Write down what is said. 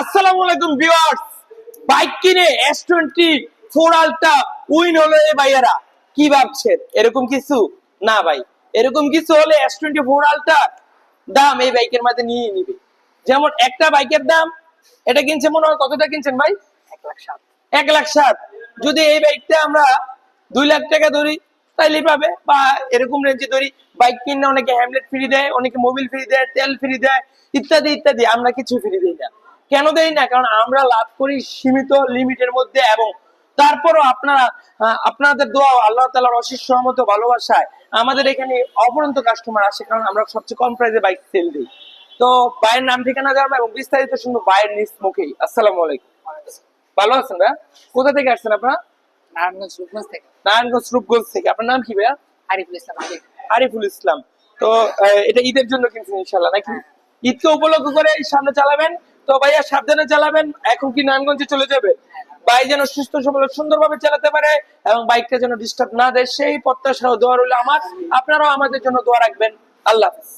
আসসালামু আলাইকুম viewers. Bike কিনে S twenty four ultra win হলো এ ভাইয়ারা। কি ভাবছেন? এরকম কিছু? না ভাই এরকম কিছু হলে এস টোয়েন্টি ফোর আলটা দাম এই বাইকের মধ্যে নিয়ে নিবে। যেমন একটা বাইকের দাম এটা কিনছে মনে হয় কতটা কিনছেন ভাই? এক লাখ সাত এক লাখ ষাট। যদি এই বাইকটা আমরা দুই লাখ টাকা ধরি তাইলে পাবে। বা এরকম রেঞ্জে ধরি বাইক কিনলে অনেকে হ্যামলেট ফ্রি দেয় অনেকে মোবিল ফ্রি দেয় তেল ফ্রি দেয় ইত্যাদি ইত্যাদি। আমরা কিছু ফ্রি দিই না। কেন দেই না? কারণ আমরা লাভ করি সীমিত লিমিটের মধ্যে এবং তারপরও আপনারা আপনাদের দোয়া আল্লাহ তালার অশেষ সহমত ভালোবাসায় আমাদের এখানে অপরন্ত কাস্টমার আসে কারণ আমরা সবচেয়ে কম প্রাইসে বাইক সেল দিই। তো বাইয়ের নাম ঠিকানা জানব এবং বিস্তারিত শুনব বাইয়ের নিজ মুখেই। আসসালামু আলাইকুম। ভালো আছেন ভাইয়া? কোথা থেকে আসছেন আপনারা? নারায়ণগঞ্জ রূপগঞ্জ থেকে। নারায়ণগঞ্জ রূপগঞ্জ থেকে। আপনার নাম কি ভাইয়া? আরিফুল ইসলাম আরিফুল ইসলাম। তো এটা ঈদের জন্য কিনছেন ইনশাল্লাহ নাকি? ঈদকে উপলক্ষ করে সামনে চালাবেন? তো ভাইয়া সাবধানে চালাবেন, এখন কি নারায়ণগঞ্জে চলে যাবে? বাইক যেন সুস্থ, সবল, সুন্দরভাবে চালাতে পারে এবং বাইকটা যেন ডিস্টার্ব না দেয়, সেই প্রত্যাশা দোয়া রইল আমার। আপনারাও আমাদের জন্য দোয়া রাখবেন। আল্লাহ হাফিজ।